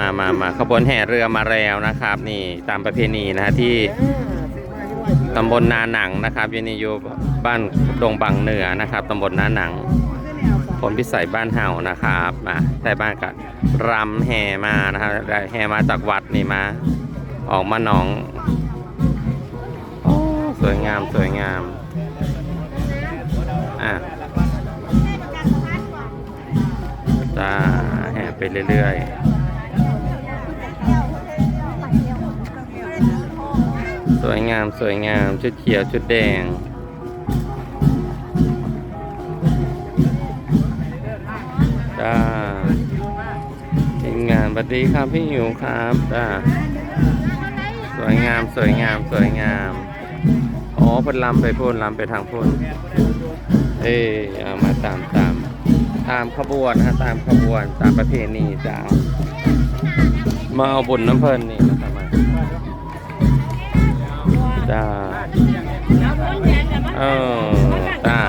มามามาขบวนแห่เรือมาแล้วนะครับ นี่ตามประเพณีนะฮะที่ตำบลนาหนังนะครับยูนี่อยู่บ้านดงบางเหนือนะครับตำบลนาหนังผลพิสัยบ้านเห่านะครับมาแต่บ้านก็รำแห่มานะครับได้แห่มาจากวัดนี่มา ออกมาหนองโอ้สวยงามสวยงามอะจ้าแห่ไปเรื่อยๆ สวยงามสวยงามชุดเขียวชุดแดง จ้าทีมงานสวัสดีครับพี่หิวครับจ้าสวยงามสวยงามสวยงามอ๋อพ่นล้ำไปพูนล้ำไปทางพูนเอ้ยเอามาตามตามตามขบวนนะฮะตามขบวนตามประเพณีจ้ามาเอาบุญน้ำเพลินนี่นะครับ จ้าเออจ้า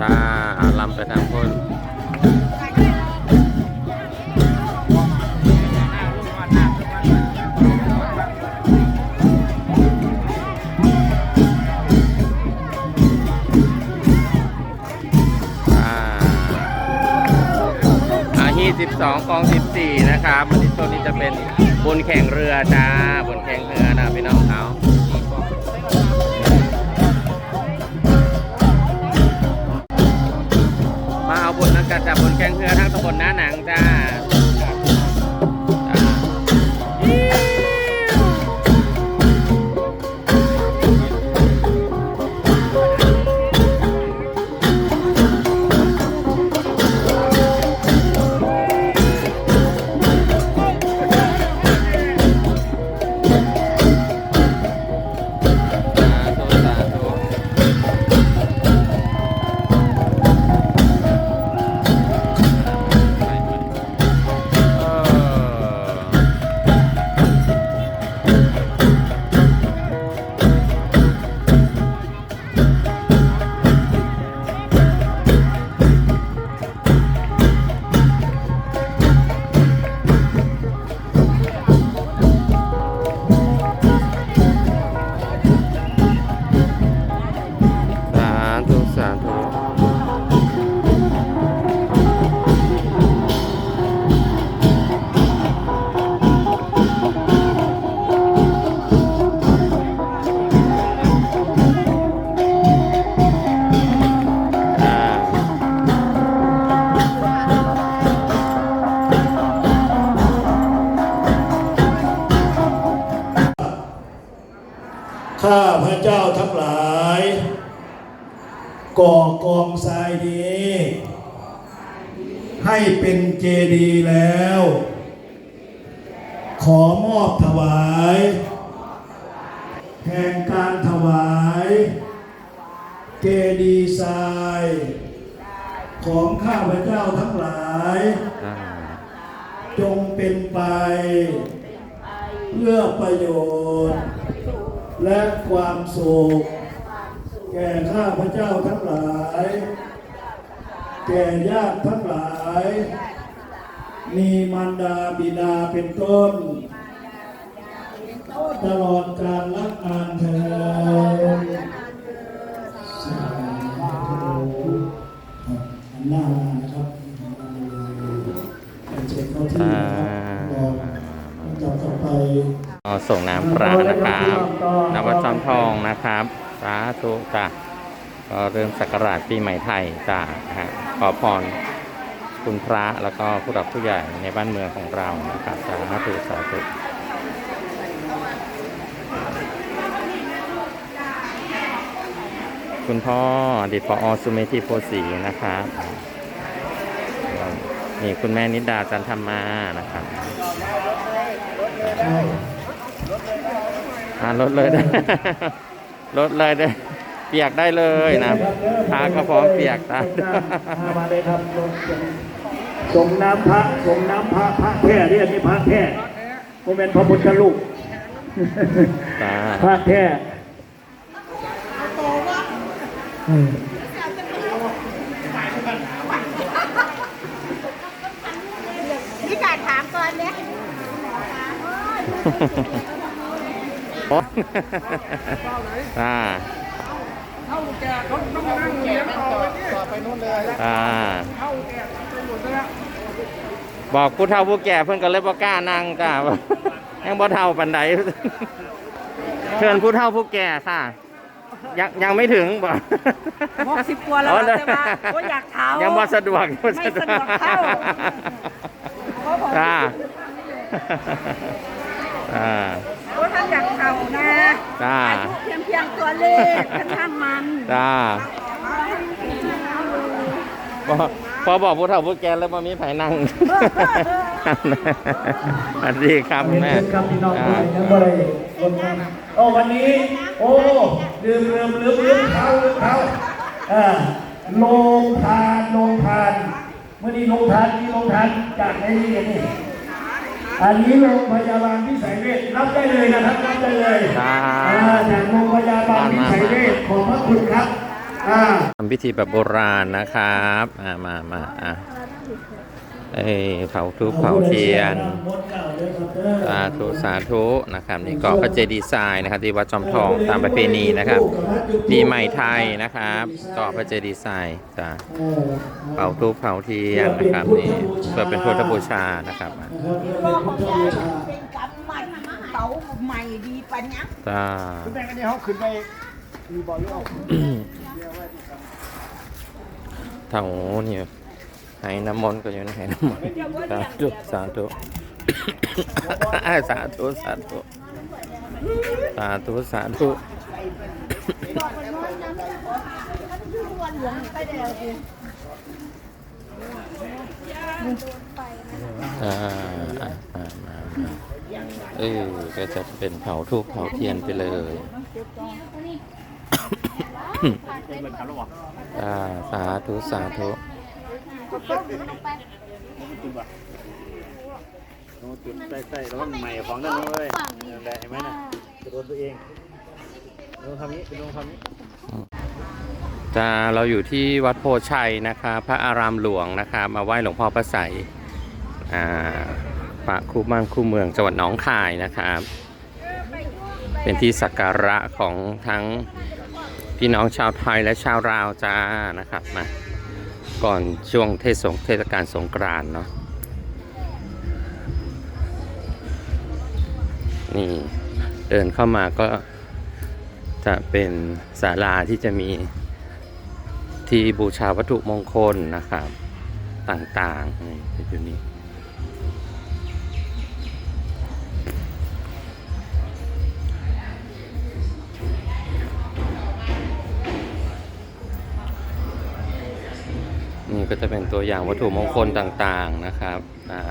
จ้าอาลำไปทางพุ่นอ่าอาฮี12กอง 14 นะครับวันนี้ตัวนี้จะเป็น บนแข่งเรือจ้า บนแข่งเรือนะพี่น้องเขามาเอาบนนักการจับบนแข่งเรือทั้งตำบลหน้าหนังจ้า เจดีแล้ว ขอมอบถวายแห่งการถวาย เจดีทราย ของข้าพเจ้าทั้งหลาย จงเป็นไป เพื่อประโยชน์ และความสุขแก่ข้าพเจ้าทั้งหลาย แก่ญาติทั้งหลาย มีมารดาบิดาเป็นต้น ตลอดการรักงานเธอญสาธุอันหน้ามานะครับเช็คเข้าที่นะครับรอจับต่อไปก็ส่งน้ำพระนะครับนวัดจอมทองนะครับสาธุจ้ะก็เริ่มสักราชปีใหม่ไทยจ้ะฮะขอพร คุณพระแล้วก็ผู้หลักผู้ใหญ่ในบ้านเมืองของเรานะครับสาธุสาธุคุณพ่อดีตปอสุเมธีโพสีนะครับนี่คุณแม่นิดาจันทรมานะครับอ่ารถเลยได้รถเลยได้เปียกได้เลยนะพาก็พร้อมเปียกตามมาเลยครับ ส่งน้ำพระส่งน้ำพระพระแท้เรียกนี่พระแท้โมเป็นพระพุทธรูปจ้าพระแท้อืมาตถามก่อนเนี่ยโอ้อ่า เข้าแก่เขาต้องนั่งเลี้ยงต่อไปนี่ต่อไปนู่นเลยอ่าเข้าแก่ไปหมดแล้วบอกผู้เฒ่าผู้แก่เพิ่นก็เลยบ่กล้านั่งจ้ายังบ่เฒ่าปานใดเชิญผู้เฒ่าผู้แก่ค่ะ ยังยังไม่ถึงบ่หกสิบกว่าแล้วอ๋อใช่ไหมโอ้ยอยากเท้ายังบ่สะดวกไม่สะดวกเข้าจ้าอ่า โอ้ยท่านอยากเท้านะจ้าอายุเพียงเพียงตัวเลขท่านช่างมันจ้าพอพอบอกผู้เฒ่าผู้แก่แล้วบ่มีไผนั่งสวัสดีครับเรียนแม่เชิญครับพี่น้องอ่าผู้ใดยังบ่ได้คนงานโอ้วันนี้ โอ้ลืมลืมลืมลืมเขาลืมเขาอ่าโรงทานโรงทานเมื่อนี้โรงทานนี่โรงทานจากไหนนี่นี่ อันนี้โรงพยาบาลพิสัยเวชรับได้เลยนะครับรับได้เลยครับ อ่าจากโรงพยาบาลพิสัยเวชขอบพระคุณครับอ่า ทำพิธีแบบโบราณนะครับ อ่ามามาอะ เผาทูปเผาเทียน สาธุสาธุนะครับนี่กาะพระเจดีย์ทรายนะครับที่วัดจอมทองตามประเพณีนะครับปีใหม่ไทยนะครับกาะพระเจดีย์ทรายจ้ะเผาทูปเผาเทียนนะครับนี่เพื่อเป็นพุทธบูชานะครับเป็นกำมันเตาใหม่ดีปัญญาจ้าคุณแม่กันนี่เขาขึ้นไปมีบอลลูกเท่านี่ให้น้ำมนต์ก็อยู่ในให้น้ำมนต์สาธุสาธุสาธุสาธุสาธุสาธุอ่าอ่าอ่ามามาเออก็จะเป็นเผาทูบเผาเทียนไปเลยอ่าสาธุ สาธุโน้ตจุดใส่ๆแล้วมันใหม่ของนั่นเลยได้เห็นไหมน่ะจะโดนตัวเองโดนทำนี้โดนทำนี้จะเราอยู่ที่วัดโพชัยนะคะ พระอารามหลวงนะคะ มาไหว้หลวงพ่อพระไสยอ่าพระคู่บ้านคู่เมืองจังหวัดหนองคายนะครับ เป็นที่สักการะของทั้งพี่น้องชาวไทยและชาวลาวจ้านะครับมา ก่อนช่วงเทศงเทศกาลสงกรานต์เนาะนี่เดินเข้ามาก็จะเป็นศาลาที่จะมีที่บูชาวัตถุมงคลนะครับ ต่างๆอยู่นี่ จะเป็นตัวอย่างวัตถุมงคลต่างๆนะครับอ่า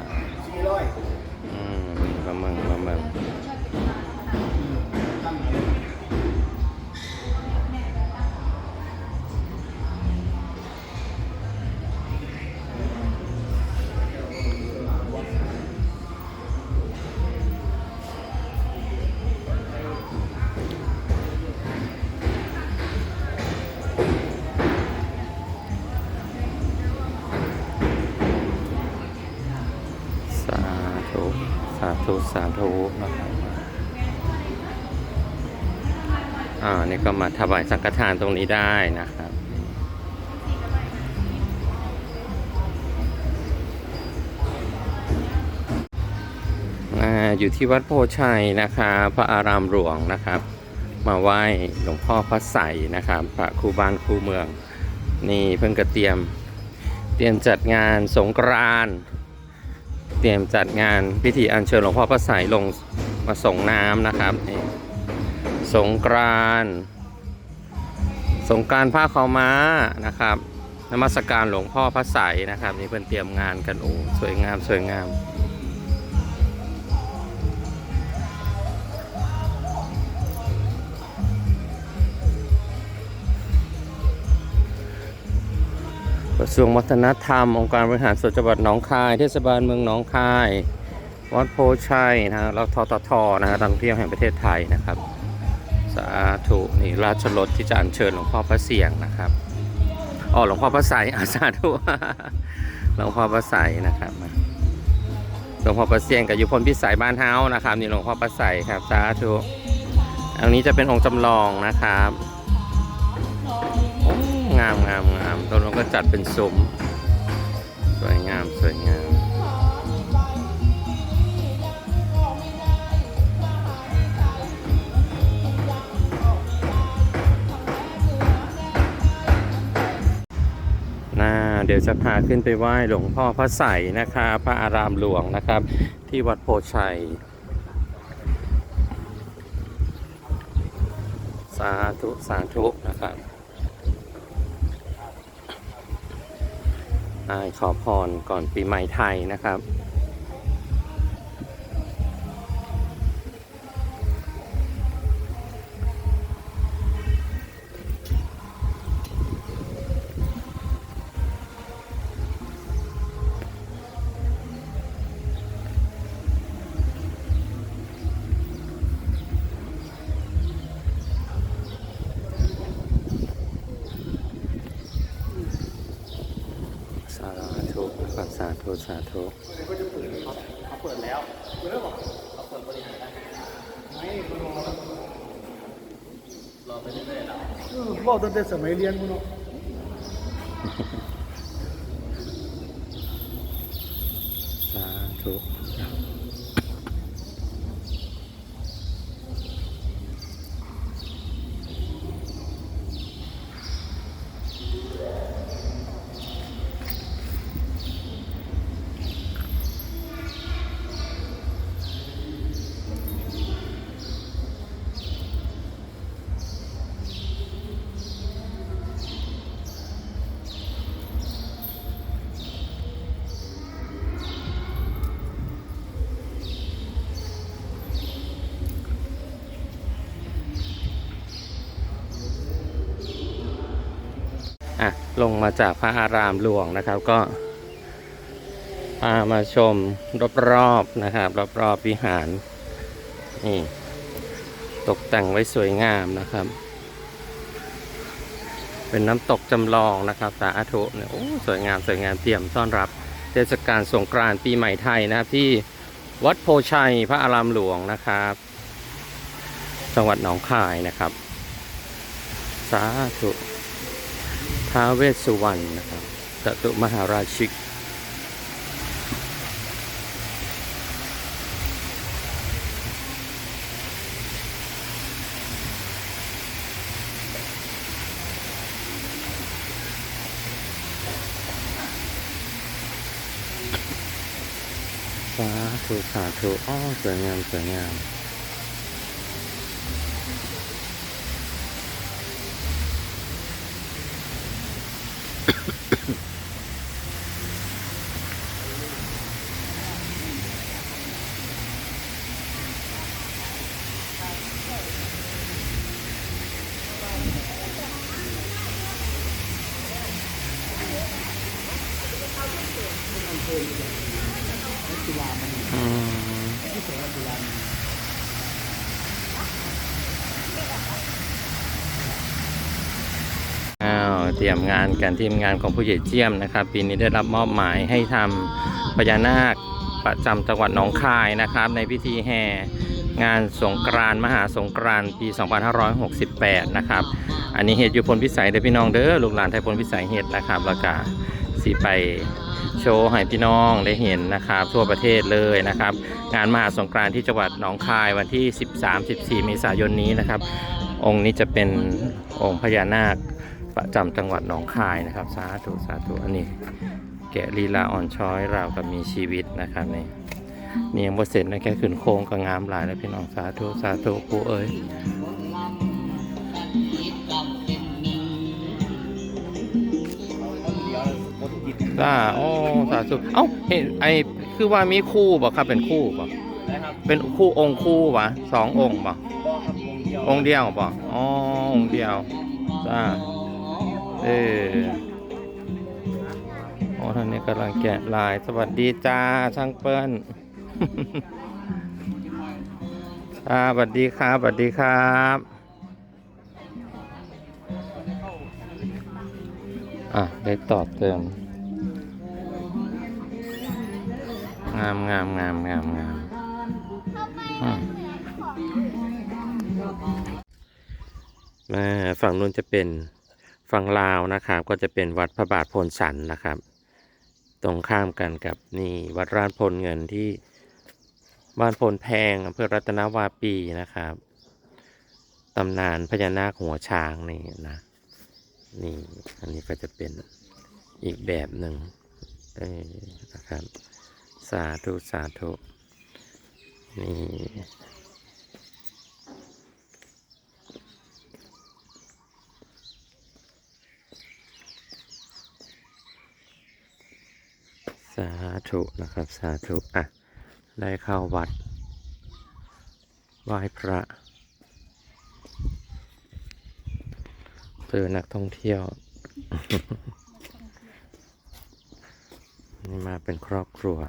สาธุนะครับอ่านี่ก็มาถวายสังฆทานตรงนี้ได้นะครับอยู่ที่วัดโพชัยนะครับพระอารามหลวงนะครับ มาไหว้หลวงพ่อพระใสนะครับพระครูบ้านครูเมือง นี่เพิ่งกระเตรียม เตรียมจัดงานสงกรานต์ เตรียมจัดงานพิธีอัญเชิญหลวงพ่อพระใสยลงมาส่งน้ำนะครับ สงกรานต์สงกรานต์ผ้าขาวม้านะครับนมัสการหลวงพ่อพระใสยนะครับ นี่เพิ่นเตรียมงานกันโอ้สวยงามสวยงาม กระทรวงวัฒนธรรม องค์การบริหารส่วนจังหวัดหนองคาย เทศบาลเมืองหนองคาย วัดโพชัยนะฮะแล้วทททนะฮะการท่องเที่ยวแห่งประเทศไทยนะครับ สาธุนี่ราชรถที่จะอัญเชิญหลวงพ่อพระเสียงนะครับอ๋อหลวงพ่อพระไสยอาสาธุหลวงพ่อพระไสยนะครับหลวงพ่อประเสียงกับยุพลพิสัยบ้านเฮานะครับนี่หลวงพ่อประใสครับสาธุอันนี้จะเป็นองค์จำลองนะครับ งามงามงามตรงนั้นก็จัดเป็นซุ้มสวยงามสวยงามนะเดี๋ยวจะพาขึ้นไปไหว้หลวงพ่อพระใสนะครับพระอารามหลวงนะครับ ที่วัดโพชัย สาธุ สาธุนะครับอ่า ขอพรก่อนปีใหม่ไทยนะครับ นะครับสาธุสาธุบอกตั้งแต่สมัยเรียนมึงเนาะ สาธุอะ ลงมาจากพระอารามหลวงนะครับ ก็พามาชมรอบๆนะครับ รอบๆวิหารนี่ตกแต่งไว้สวยงามนะครับ เป็นน้ำตกจำลองนะครับสาธุเนี่ยโอ้สวยงามสวยงามเตรียมต้อนรับเทศกาลสงกรานต์ปีใหม่ไทยนะครับที่วัดโพชัยพระอารามหลวงนะครับ จังหวัดหนองคายนะครับ สาธุ ท้าเวสสุวรรณนะครับจตุมหาราชิก สาธุสาธุอ้อสวยงามสวยงาม เตรียมงานกันทีมงานของผู้ใหญ่เจียมนะครับ ปีนี้ได้รับมอบหมายให้ทำพญานาคประจำจังหวัดหนองคายนะครับ ในพิธีแห่งานสงกรานมหาสงกรานปี 2568 นะครับ อันนี้เหตุอยู่พลพิสัยเด้อพี่น้องเด้อลูกหลานไทยพลพิสัยเหตุนะครับแล้วก็สิไปโชว์ให้พี่น้องได้เห็นนะครับ ทั่วประเทศเลยนะครับ งานมหาสงกรานที่จังหวัดหนองคายวันที่ 13-14 เมษายนนี้นะครับ องค์นี้จะเป็นองค์พญานาค ประจำจังหวัดหนองคายนะครับ สาธุสาธุอันนี้ แกะลีลาอ่อนช้อยราวกับมีชีวิตนะครับนี่นี่ยังบ่เสร็จนะแค่ขึ้นโค้งก็งามหลายแล้วพี่น้องสาธุสาธุปูเอ้ยจ้าโอ้สาธุเอ้าเห็นไอคือว่ามีคู่บ่ครับเป็นคู่บ่ะเป็นคู่องค์คู่บ่สององค์บ่ก็ครับวงเดียวองค์เดียวบ่อ๋อองค์เดียวจ้า เออโอ้ท่านนี้กำลังแกะลาย สวัสดีจ้า ช่างเปิ้ลจ้าสวัสดีครับสวัสดีครับอะได้ตอบเติม งามงามงามงามงามมมาฝั่งนู้นจะเป็น ฝั่งลาวนะครับ ก็จะเป็นวัดพระบาทพนสันนะครับ ตรงข้ามกันกับนี่วัดราชพลเงินที่บ้านพนแพงอำเภอรัตนวาปีนะครับตำนานพญานาคหัวช้างนี่นะนี่อันนี้ก็จะเป็นอีกแบบหนึ่งนะครับ สาธุ สาธุ นี่าธุนะครับ สาธุอะ ได้เข้าวัดไหว้พระเจอนักท่องเที่ยว นี่มาเป็นครอบครัว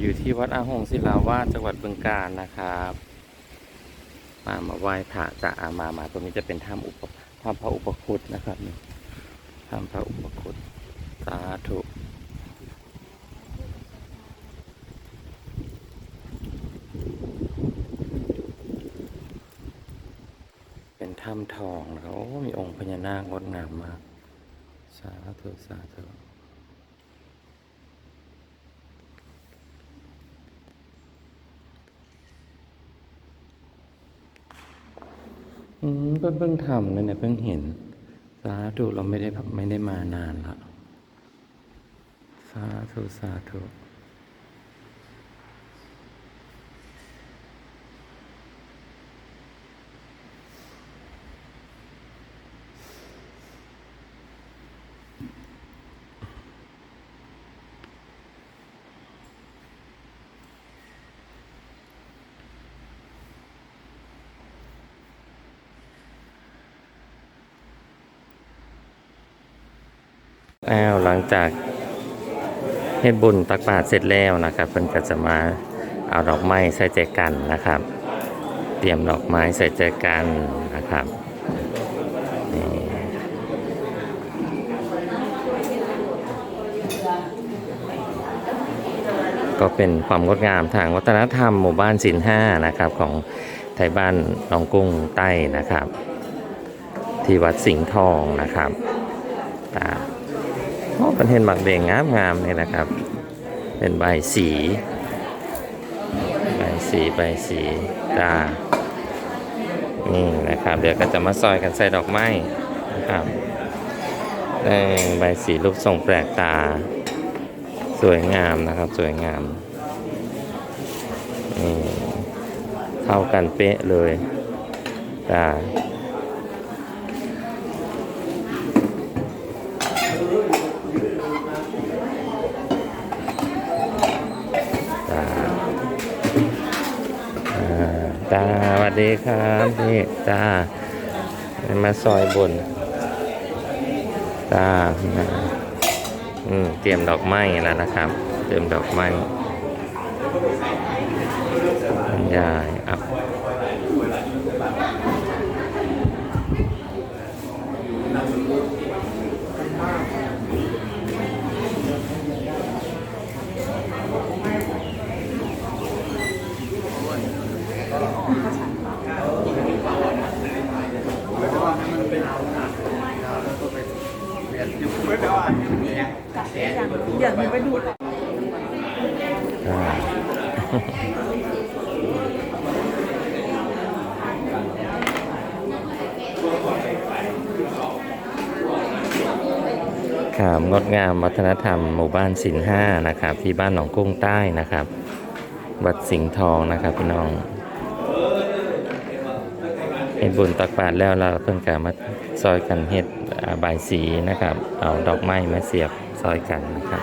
อยู่ที่วัดอาหงศิลาวาสจังหวัดบึงกาฬนะครับ มามาไหว้พระจะอามามาตรงนี้จะเป็นถ้ำอุปถ้ำพระอุปคุตนะครับนี่ถ้ำพระอุปคุตสาธุเป็นถ้ำทองนะครับโอ้มีองค์พญานาคงดงามมาก สาธุสาธุ อืม เพิ่งเพิ่งทำเลยเนี่ยเพิ่งเห็น สาธุเราไม่ได้ไม่ได้มานานละสาธุสาธุ แล้วหลังจากเฮ็ดบุญตักบาตรเสร็จแล้วนะครับ เพิ่นก็จะมาเอาดอกไม้ใส่ใจกันนะครับ เตรียมดอกไม้ใส่ใจกันนะครับก็เป็นความงดงามทางวัฒนธรรมหมู่บ้านสินห้านะครับของไทยบ้านหนองกุ้งใต้นะครับ ที่วัดสิงห์ทองนะครับอ่า เป็นเห็นหมักเบงงามงามนี่นะครับ เป็นใบสีใบสีใบสีตานี่นะครับ เดี๋ยวก็จะมาซอยกันใส่ดอกไม้นะครับใบสีรูปทรงแปลกตา สวยงามนะครับ สวยงามนี่เข้ากันเป๊ะเลยตา ตาอ่าตาสวัส ดีครับพี่ตามาซอยบนตาอ่าอืมเตรียมดอกไม้แล้วนะครับ เตรียมดอกไม้ยันยายอะอ่าครับงดงามวัฒนธรรมหมู่บ้านสินห้านะครับ ที่บ้านหนองกุ้งใต้นะครับ วัดสิงห์ทองนะครับพี่น้องเฮ็ดบุญตักบาตรแล้วเราเพิ่นก็มาซอยกันเฮ็ด บายสีนะครับ เอาดอกไม้มาเสียบซอยกันนะครับ